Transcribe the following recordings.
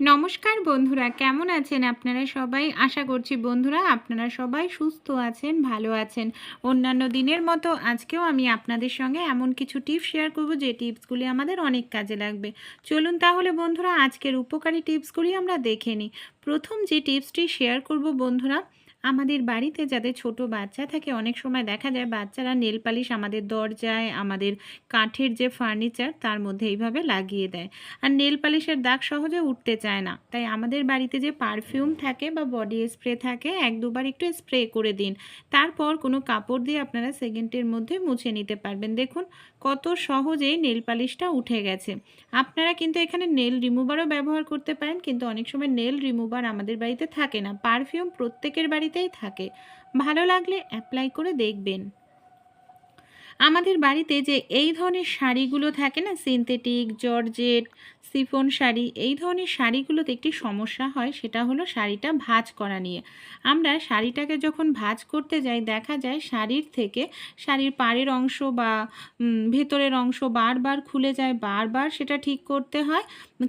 নমস্কার বন্ধুরা, কেমন আছেন আপনারা সবাই? আশা করছি বন্ধুরা আপনারা সবাই সুস্থ আছেন, ভালো আছেন। অন্যান্য দিনের মতো আজকেও আমি আপনাদের সঙ্গে এমন কিছু টিপস শেয়ার করব যে টিপসগুলি আমাদের অনেক কাজে লাগবে। চলুন তাহলে বন্ধুরা, আজকের উপকারী টিপসগুলি আমরা দেখে নিই। প্রথম যে টিপসটি শেয়ার করব বন্ধুরা আমাদের বাড়িতে যাদের ছোট বাচ্চা থাকে, অনেক সময় দেখা যায় বাচ্চারা নেল পালিশ আমাদের দরজায়, আমাদের কাঠের যে ফার্নিচার তার মধ্যে এইভাবে লাগিয়ে দেয়। আর নেল পালিশের দাগ সহজে উঠতে চায় না। তাই আমাদের বাড়িতে যে পারফিউম থাকে বা বডি স্প্রে থাকে, এক দুবার একটু স্প্রে করে দিন। তারপর কোনো কাপড় দিয়ে আপনারা সেকেন্ডের মধ্যে মুছে নিতে পারবেন। দেখুন কত সহজেই নেল পালিশটা উঠে গেছে। আপনারা কিন্তু এখানে নেল রিমুভারও ব্যবহার করতে পারেন, কিন্তু অনেক সময় নেল রিমুভার আমাদের বাড়িতে থাকে না, পারফিউম প্রত্যেকের বাড়িতেই থাকে। ভালো লাগলে অ্যাপ্লাই করে দেখবেন। আমাদের বাড়িতে যে এই ধরনের শাড়িগুলো থাকে না সিনথেটিক জর্জেট সিফন শাড়ি, এই ধরনের শাড়িগুলোতে একটি সমস্যা হয়, সেটা হলো শাড়িটা ভাঁজ করা নিয়ে। আমরা শাড়িটাকে যখন ভাঁজ করতে যাই, দেখা যায় শাড়ির থেকে শাড়ির পাড়ের অংশ বা ভেতরের অংশ বারবার খুলে যায়, বারবার সেটা ঠিক করতে হয়,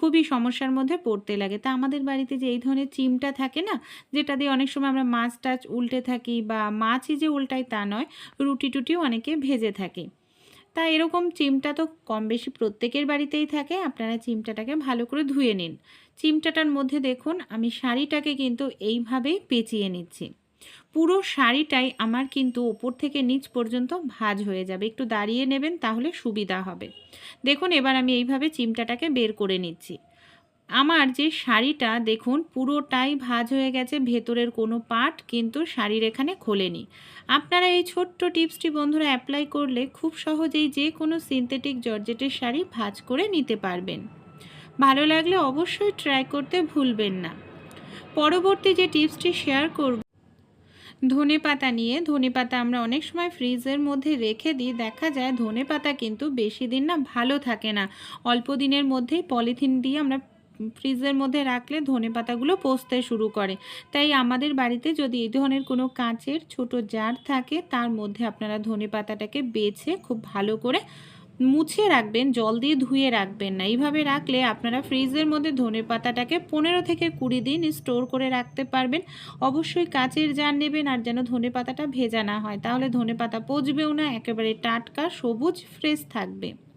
খুবই সমস্যার মধ্যে পড়তে লাগে। তা আমাদের বাড়িতে যে এই ধরনের চিমটা থাকে না, যেটা দিয়ে অনেক সময় আমরা মাছ টাছ উল্টে থাকি বা মাছই যে উল্টাই তা নয়, রুটি টুটিও অনেকে ভেজে থাকে। তা এরকম চিমটা তো কম বেশি প্রত্যেকের বাড়িতেই থাকে, আপনারা চিমটাটাকে ভালো করে ধুয়ে নিন। চিমটাটার মধ্যে দেখুন, আমি শাড়িটাকে কিন্তু এইভাবেই পেঁচিয়ে নিচ্ছি। পুরো শাড়িটাই আমার কিন্তু ওপর থেকে নিচ পর্যন্ত ভাজ হয়ে যাবে। একটু দাঁড়িয়ে নেবেন, তাহলে সুবিধা হবে। দেখুন, এবার আমি এইভাবে চিমটাটাকে বের করে নিচ্ছি। আমার যে শাড়িটা, দেখুন, পুরোটাই ভাজ হয়ে গেছে, ভেতরের কোনো পার্ট কিন্তু শাড়ির এখানে খোলেনি। আপনারা এই ছোট্ট টিপসটি বন্ধুরা অ্যাপ্লাই করলে খুব সহজেই যে কোনো সিনথেটিক জর্জেটের শাড়ি ভাজ করে নিতে পারবেন। ভালো লাগলে অবশ্যই ট্রাই করতে ভুলবেন না। পরবর্তী যে টিপসটি শেয়ার করব, ধনে পাতা নিয়ে, ধনে পাতা আমরা অনেক সময় ফ্রিজের মধ্যে রেখে দিই, দেখা যায় ধনে পাতা কিন্তু বেশি দিন না ভালো থাকে না। অল্প দিনের মধ্যেই পলিথিন দিয়ে আমরা ফ্রিজের মধ্যে রাখলে ধনে পাতাগুলো পচতে শুরু করে। তাই আমাদের বাড়িতে যদি এই ধরনের কোনো কাঁচের ছোট জার থাকে, তার মধ্যে আপনারা ধনে পাতাটাকে বেছে খুব ভালো করে মুছে রাখবেন, জল দিয়ে ধুয়ে রাখবেন না। এইভাবে রাখলে আপনারা ফ্রিজের মধ্যে ধনে পাতাটাকে পনেরো থেকে কুড়ি দিন স্টোর করে রাখতে পারবেন। অবশ্যই কাঁচের জার নেবেন আর যেন ধনে পাতাটা ভেজা না হয়। তাহলে ধনে পাতা পচবেও না, একেবারে টাটকা, সবুজ, ফ্রেশ থাকবে।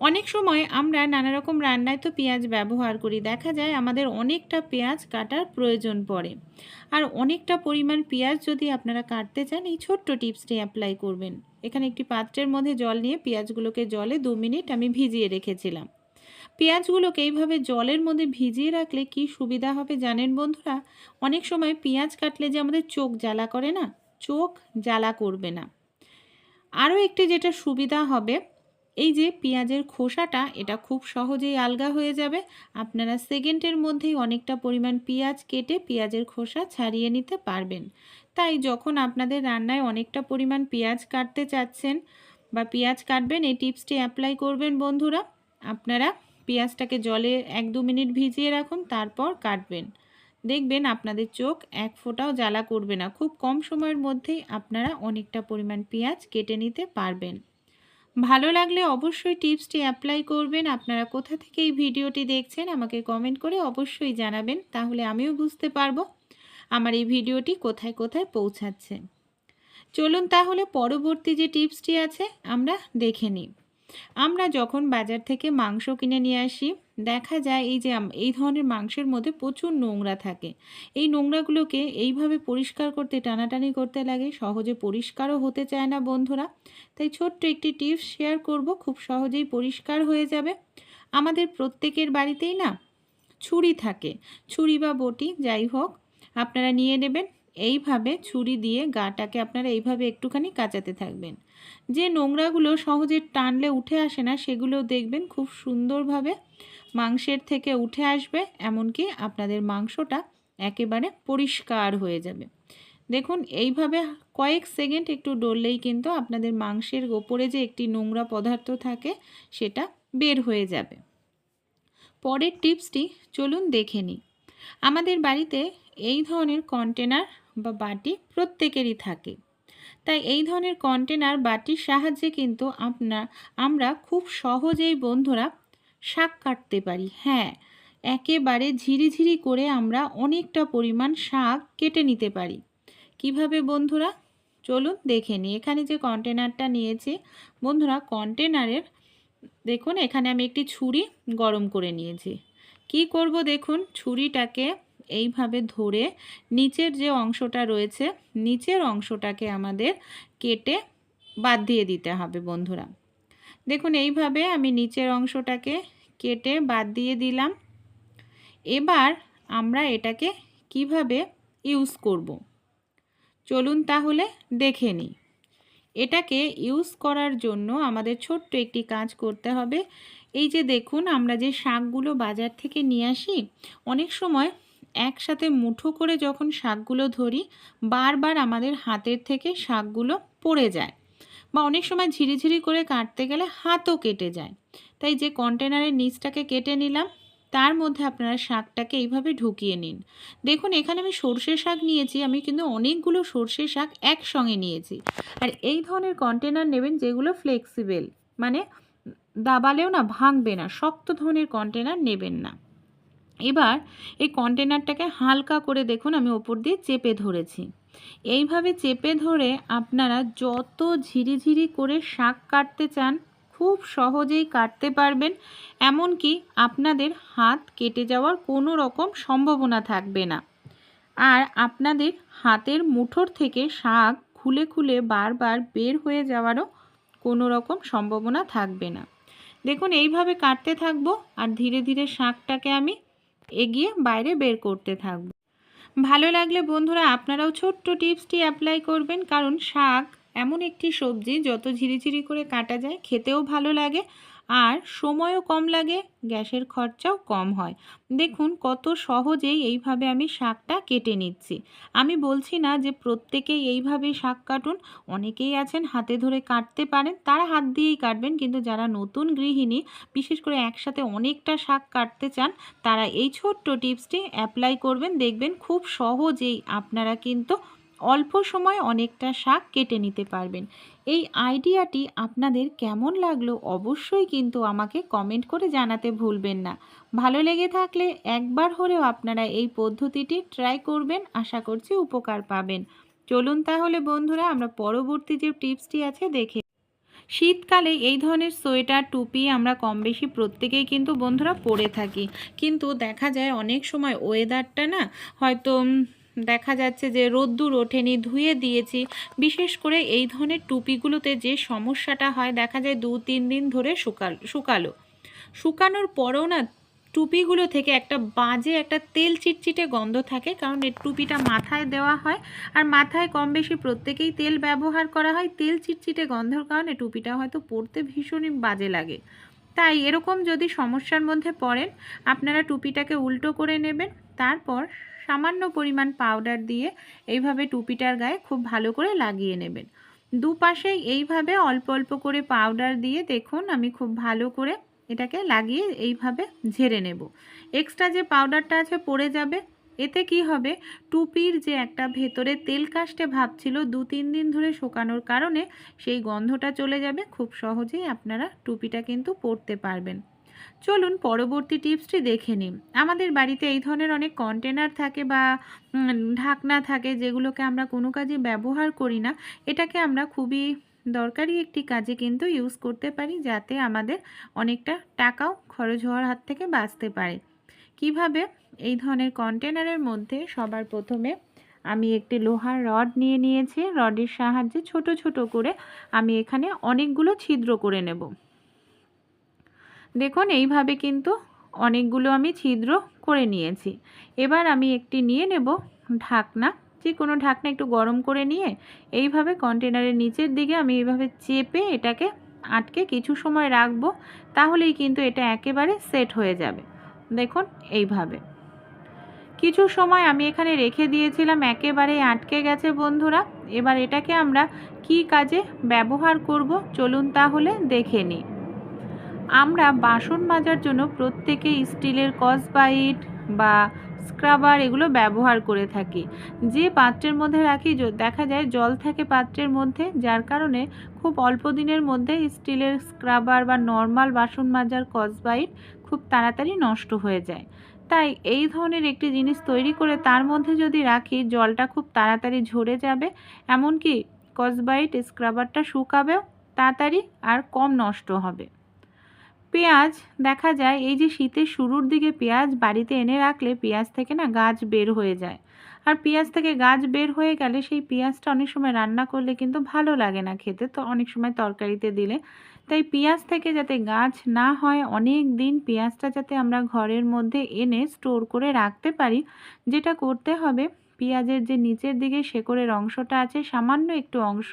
অনেক সময় আমরা নানা রকম রান্নায় তো পেঁয়াজ ব্যবহার করি। দেখা যায় আমাদের অনেকটা পেঁয়াজ কাটার প্রয়োজন পড়ে। আর অনেকটা পরিমাণ পেঁয়াজ যদি আপনারা কাটতে চান, এই ছোট্ট টিপসটি অ্যাপ্লাই করবেন। এখানে একটি পাত্রের মধ্যে জল নিয়ে পেঁয়াজগুলোকে জলে দু মিনিট আমি ভিজিয়ে রেখেছিলাম। পেঁয়াজগুলোকে এইভাবে জলের মধ্যে ভিজিয়ে রাখলে কি সুবিধা হবে জানেন বন্ধুরা? অনেক সময় পেঁয়াজ কাটলে যে আমাদের চোখ জ্বালা করে না, চোখ জ্বালা করবে না। আরও একটি যেটা সুবিধা হবে এই যে পেঁয়াজের খোসাটা, এটা খুব সহজেই আলগা হয়ে যাবে। আপনারা সেকেন্ডের মধ্যেই অনেকটা পরিমাণ পেঁয়াজ কেটে পেঁয়াজের খোসা ছাড়িয়ে নিতে পারবেন। তাই যখন আপনাদের রান্নায় অনেকটা পরিমাণ পেঁয়াজ কাটতে চাচ্ছেন বা পেঁয়াজ কাটবেন, এই টিপসটি অ্যাপ্লাই করবেন বন্ধুরা। আপনারা পেঁয়াজটাকে জলে এক দু মিনিট ভিজিয়ে রাখুন, তারপর কাটবেন। দেখবেন আপনাদের চোখ এক ফোঁটাও জ্বালা করবে না। খুব কম সময়ের মধ্যেই আপনারা অনেকটা পরিমাণ পেঁয়াজ কেটে নিতে পারবেন। ভালো লাগলে অবশ্যই টিপসটি অ্যাপ্লাই করবেন। আপনারা কোথা থেকে এই ভিডিওটি দেখছেন আমাকে কমেন্ট করে অবশ্যই জানাবেন, তাহলে আমিও বুঝতে পারব আমার এই ভিডিওটি কোথায় কোথায় পৌঁছাচ্ছে। চলুন তাহলে পরবর্তী যে টিপসটি আছে, আমরা দেখে নিই। আমরা যখন বাজার থেকে মাংস কিনে নিয়ে আসি, দেখা যায় এই যে এই ধরনের মাংসের মধ্যে প্রচুর নোংরা থাকে। এই নোংরাগুলোকে এইভাবে পরিষ্কার করতে, টানাটানি করতে লাগে, সহজে পরিষ্কারও হতে চায় না বন্ধুরা। তাই ছোট্ট একটি টিপস শেয়ার করব, খুব সহজেই পরিষ্কার হয়ে যাবে। আমাদের প্রত্যেকের বাড়িতেই না, ছুরি থাকে। ছুরি বা বটি, যাই হোক, আপনারা নিয়ে নেবেন। এইভাবে ছুরি দিয়ে গাটাকে আপনারা এইভাবে একটুখানি কাচাতে থাকবেন। যে নোংরাগুলো সহজে টানলে উঠে আসে না সেগুলো দেখবেন খুব সুন্দরভাবে মাংসের থেকে উঠে আসবে, এমনকি আপনাদের মাংসটা একেবারে পরিষ্কার হয়ে যাবে। দেখুন, এইভাবে কয়েক সেকেন্ড একটু ডললেই কিন্তু আপনাদের মাংসের ওপরে যে একটি নোংরা পদার্থ থাকে, সেটা বের হয়ে যাবে। পরের টিপসটি চলুন দেখে নিই। আমাদের বাড়িতে এই ধরনের কন্টেনার বা বাটি প্রত্যেকেরই থাকে। তাই এই ধরনের কন্টেনার বাটির সাহায্যে কিন্তু আপনার আমরা খুব সহজেই বন্ধুরা শাক কাটতে পারি। হ্যাঁ একেবারে ঝিরিঝিরি করে আমরা অনেকটা পরিমাণ শাক কেটে নিতে পারি। কীভাবে বন্ধুরা? চলুন দেখে নিই। এখানে যে কন্টেনারটা নিয়েছি, বন্ধুরা কন্টেনারের দেখুন, এখানে আমি একটি ছুরি গরম করে নিয়েছি। কি করব দেখুন, ছুরিটাকে এইভাবে ধরে নিচের যে অংশটা রয়েছে, নিচের অংশটাকে আমাদের কেটে বাদ দিয়ে দিতে হবে বন্ধুরা। দেখুন, এইভাবে আমি নিচের অংশটাকে কেটে বাদ দিয়ে দিলাম। এবার আমরা এটাকে কীভাবে ইউজ করব? চলুন তাহলে দেখে নিই। এটাকে ইউজ করার জন্য আমাদের ছোট্ট একটি কাজ করতে হবে। এই যে দেখুন, আমরা যে শাকগুলো বাজার থেকে নিয়ে আসি, অনেক সময় একসাথে মুঠো করে যখন শাকগুলো ধরি, বারবার আমাদের হাতের থেকে শাকগুলো পড়ে যায় বা অনেক সময় ঝিরিঝিরি করে কাটতে গেলে হাতও কেটে যায়। তাই যে কন্টেনারের নিচটাকে কেটে নিলাম, তার মধ্যে আপনারা শাকটাকে এইভাবে ঢুকিয়ে নিন। দেখুন, এখানে আমি সর্ষে শাক নিয়েছি, আমি কিন্তু অনেকগুলো সর্ষে শাক একসঙ্গে নিয়েছি। আর এই ধরনের কন্টেনার নেবেন যেগুলো ফ্লেক্সিবেল মানে দাবালেও না ভাঙবে না, শক্ত ধরনের কন্টেনার নেবেন না। এবার এই কন্টেনারটাকে হালকা করে দেখুন, আমি ওপর দিয়ে চেপে ধরেছি। এইভাবে চেপে ধরে আপনারা যত ঝিরিঝিরি করে শাক কাটতে চান, খুব সহজেই কাটতে পারবেন, এমনকি আপনাদের হাত কেটে যাওয়ার কোনো রকম সম্ভাবনা থাকবে না। আর আপনাদের হাতের মুঠোর থেকে শাক খুলে খুলে বারবার বের হয়ে যাওয়ারও কোনো রকম সম্ভাবনা থাকবে না। দেখুন, এইভাবে কাটতে থাকব আর ধীরে ধীরে শাকটাকে আমি এগিয়ে বাইরে বের করতে থাকব। ভালো লাগলে বন্ধুরা আপনারাও ছোট্ট টিপসটি অ্যাপ্লাই করবেন, কারণ শাক এমন একটি সবজি, যত ঝিরিঝিরি করে কাটা যায়, খেতেও ভালো লাগে। আর সময়ও কম লাগে, গ্যাসের খরচাও কম হয়। দেখুন, কত সহজেই এইভাবে আমি শাকটা কেটে নিচ্ছি। আমি বলছি না যে প্রত্যেকেই এইভাবে শাক কাটুন। অনেকেই আছেন হাতে ধরে কাটতে পারেন, তারা হাত দিয়েই কাটবেন। কিন্তু যারা নতুন গৃহিণী, বিশেষ করে একসাথে অনেকটা শাক কাটতে চান, তারা এই ছোট্ট টিপসটি অ্যাপ্লাই করবেন। দেখবেন খুব সহজেই আপনারা কিন্তু অল্প সময় অনেকটা শাক কেটে নিতে পারবেন। এই আইডিয়াটি আপনাদের কেমন লাগল অবশ্যই কিন্তু আমাকে কমেন্ট করে জানাতে ভুলবেন না। ভালো লেগে থাকলে একবার হলেও আপনারা এই পদ্ধতিটি ট্রাই করবেন, আশা করছি উপকার পাবেন। চলুন তাহলে বন্ধুরা, আমরা পরবর্তী যে টিপসটি আছে দেখে শীতকালে এই ধরনের সোয়েটার, টুপি আমরা কম বেশি প্রত্যেকেই কিন্তু বন্ধুরা পরে থাকি। কিন্তু দেখা যায় অনেক সময় ওয়েদারটা না হয়তো দেখা যাচ্ছে যে রোদ্দুর ওঠেনি, ধুয়ে দিয়েছি। বিশেষ করে এই ধরনের টুপিগুলোতে যে সমস্যাটা হয়, দেখা যায় দু, তিন দিন ধরে শুকাল, শুকালো। শুকানোর পরেও না টুপিগুলো থেকে একটা বাজে একটা তেল চিটচিটে গন্ধ থাকে, কারণ এই টুপিটা মাথায় দেওয়া হয়। আর মাথায় কম বেশি প্রত্যেকেই তেল ব্যবহার করা হয়। তেল চিটচিটে গন্ধর কারণে টুপিটা হয়তো পরতে ভীষণই বাজে লাগে। তাই এরকম যদি সমস্যার মধ্যে পড়েন, আপনারা টুপিটাকে উল্টো করে নেবেন, তারপর সামান্য পরিমাণ পাউডার দিয়ে এইভাবে টুপিটার গায়ে খুব ভালো করে লাগিয়ে নেবেন। দুপাশেই এইভাবে অল্প অল্প করে পাউডার দিয়ে দেখুন আমি খুব ভালো করে এটাকে লাগিয়ে এইভাবে ঝেড়ে নেব। এক্সট্রা যে পাউডারটা আছে পড়ে যাবে। এতে কি হবে? টুপির যে একটা ভেতরে তেল কাস্টে ভাব ছিল দু তিন দিন ধরে শুকানোর কারণে সেই গন্ধটা চলে যাবে। খুব সহজেই আপনারা টুপিটা কিন্তু পরতে পারবেন। চলুন পরবর্তী টিপসটি দেখে নিন আমাদের বাড়িতে এই ধরনের অনেক কন্টেনার থাকে বা ঢাকনা থাকে যেগুলোকে আমরা কোনো কাজে ব্যবহার করি না। এটাকে আমরা খুবই দরকারি একটি কাজে কিন্তু ইউজ করতে পারি যাতে আমাদের অনেকটা টাকাও খরচ হওয়ার হাত থেকে বাঁচতে পারে। কীভাবে? এই ধরনের কন্টেনারের মধ্যে সবার প্রথমে আমি একটি লোহার রড নিয়ে নিয়েছি। রডের সাহায্যে ছোট ছোট করে আমি এখানে অনেকগুলো ছিদ্র করে নেব। দেখুন, এইভাবে কিন্তু অনেকগুলো আমি ছিদ্র করে নিয়েছি। এবার আমি একটি নিয়ে নেব ঢাকনা। যে কোনো ঢাকনা একটু গরম করে নিয়ে এইভাবে কন্টেনারের নিচের দিকে আমি এইভাবে চেপে এটাকে আটকে কিছু সময় রাখব, তাহলেই কিন্তু এটা একেবারে সেট হয়ে যাবে। দেখুন, এইভাবে। কিছু সময় আমি এখানে রেখে দিয়েছিলাম, একেবারে আটকে গেছে বন্ধুরা। এবার এটাকে আমরা কি কাজে ব্যবহার করব, চলুন তাহলে দেখে নিই। আমরা বাসন মাজার জন্য প্রত্যেকে স্টিলের কসবাইট বা স্ক্রাবার এগুলো ব্যবহার করে থাকি। যে পাত্রের মধ্যে রাখি দেখা যায় জল থাকে পাত্রের মধ্যে, যার কারণে খুব অল্প দিনের মধ্যে স্টিলের স্ক্রাবার বা নর্মাল বাসন মাজার কসবাইট খুব তাড়াতাড়ি নষ্ট হয়ে যায়। তাই এই ধরনের একটি জিনিস তৈরি করে তার মধ্যে যদি রাখি, জলটা খুব তাড়াতাড়ি ঝরে যাবে, এমনকি কসবাইট স্ক্রাবারটা শুকাবেও তাড়াতাড়ি আর কম নষ্ট হবে। পেঁয়াজ, দেখা যায় এই যে শীতের শুরুর দিকে পেঁয়াজ বাড়িতে এনে রাখলে পেঁয়াজ থেকে না গাছ বের হয়ে যায়। আর পেঁয়াজ থেকে গাছ বের হয়ে গেলে সেই পেঁয়াজটা অনেক সময় রান্না করলে কিন্তু ভালো লাগে না খেতে, তো অনেক সময় তরকারিতে দিলে। তাই পেঁয়াজ থেকে যাতে গাছ না হয়, অনেক দিন পেঁয়াজটা যাতে আমরা ঘরের মধ্যে এনে স্টোর করে রাখতে পারি, যেটা করতে হবে, পেঁয়াজের যে নিচের দিকে শেকড়ের অংশটা আছে, সামান্য একটু অংশ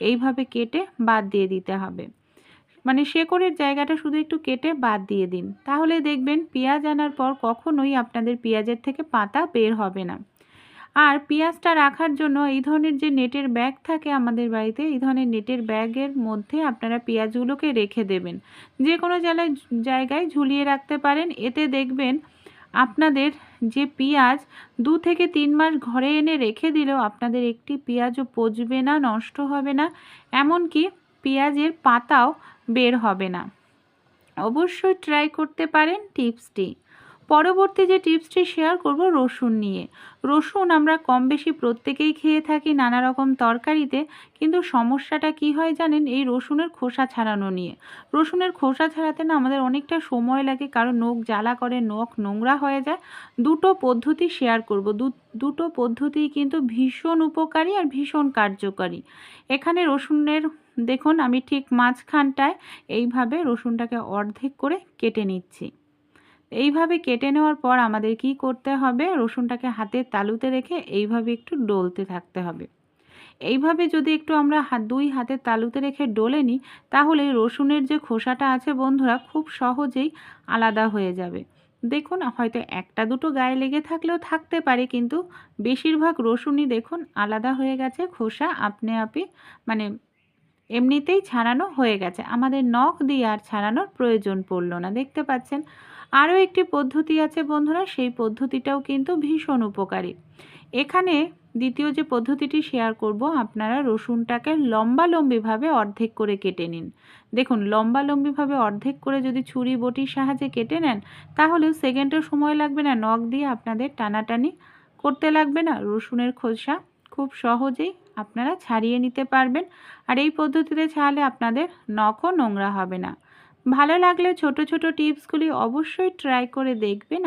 এইভাবে কেটে বাদ দিয়ে দিতে হবে। মানে শেকড়ের জায়গাটা শুধু একটু কেটে বাদ দিয়ে দিন। তাহলে দেখবেন পেঁয়াজ আনার পর কখনোই আপনাদের পেঁয়াজের থেকে পাতা বের হবে না। আর পেঁয়াজটা রাখার জন্য এই ধরনের যে নেটের ব্যাগ থাকে আমাদের বাড়িতে, এই ধরনের নেটের ব্যাগের মধ্যে আপনারা পেঁয়াজগুলোকে রেখে দেবেন। যে কোনো জায়গায় জায়গায় ঝুলিয়ে রাখতে পারেন। এতে দেখবেন আপনাদের যে পেঁয়াজ দু থেকে তিন মাস ঘরে এনে রেখে দিলেও আপনাদের একটি পেঁয়াজও পচবে না, নষ্ট হবে না। এমনকি পেঁয়াজের পাতাও বের হবে না। অবশ্যই ট্রাই করতে পারেন টিপসটি। পরবর্তী যে টিপসটি শেয়ার করব রসুন নিয়ে। রসুন আমরা কম বেশি প্রত্যেকেই খেয়ে থাকি নানা রকম তরকারিতে, কিন্তু সমস্যাটা কি হয় জানেন? এই রসুনের খোসা ছাড়ানো নিয়ে। রসুনের খোসা ছাড়াতে না আমাদের অনেকটা সময় লাগে, কারণ নখ জ্বালা করে, নখ নোংরা হয়ে যায়। দুটো পদ্ধতি শেয়ার করব। দুটো পদ্ধতি কিন্তু ভীষণ উপকারী আর ভীষণ কার্যকারী। এখানে রসুনের, দেখুন আমি ঠিক মাঝখানটায় এইভাবে রসুনটাকে অর্ধেক করে কেটে নিচ্ছি। এইভাবে কেটে নেওয়ার পর আমাদের কি করতে হবে? রসুনটাকে হাতের তালুতে রেখে এইভাবে একটু ডলতে থাকতে হবে। এইভাবে যদি একটু আমরা হাত দুই হাতের তালুতে রেখে ডলে নিই, তাহলে রসুনের যে খোসাটা আছে বন্ধুরা, খুব সহজেই আলাদা হয়ে যাবে। দেখুন, হয়তো একটা দুটো গায়ে লেগে থাকলেও থাকতে পারে, কিন্তু বেশিরভাগ রসুনই দেখুন আলাদা হয়ে গেছে, খোসা আপনি আপনি মানে এমনিতেই ছাড়ানো হয়ে গেছে। আমাদের নখ দিয়ে আর ছাড়ানোর প্রয়োজন পড়ল না, দেখতে পাচ্ছেন? আরও একটি পদ্ধতি আছে বন্ধুরা, সেই পদ্ধতিটাও কিন্তু ভীষণ উপকারী। এখানে দ্বিতীয় যে পদ্ধতিটি শেয়ার করব, আপনারা রসুনটাকে লম্বালম্বিভাবে অর্ধেক করে কেটে নিন। দেখুন, লম্বালম্বিভাবে অর্ধেক করে যদি ছুরি বটির সাহায্যে কেটে নেন, তাহলেও সেকেন্ডের সময় লাগবে না, নখ দিয়ে আপনাদের টানাটানি করতে লাগবে না। রসুনের খোসা খুব সহজেই আপনারা ছাড়িয়ে নিতে পারবেন। আর এই পদ্ধতিতে ছাড়লে আপনাদের নখও নোংরা হবে না। ভালো লাগলে ছোট ছোট টিপসগুলি অবশ্যই ট্রাই করে দেখবেন।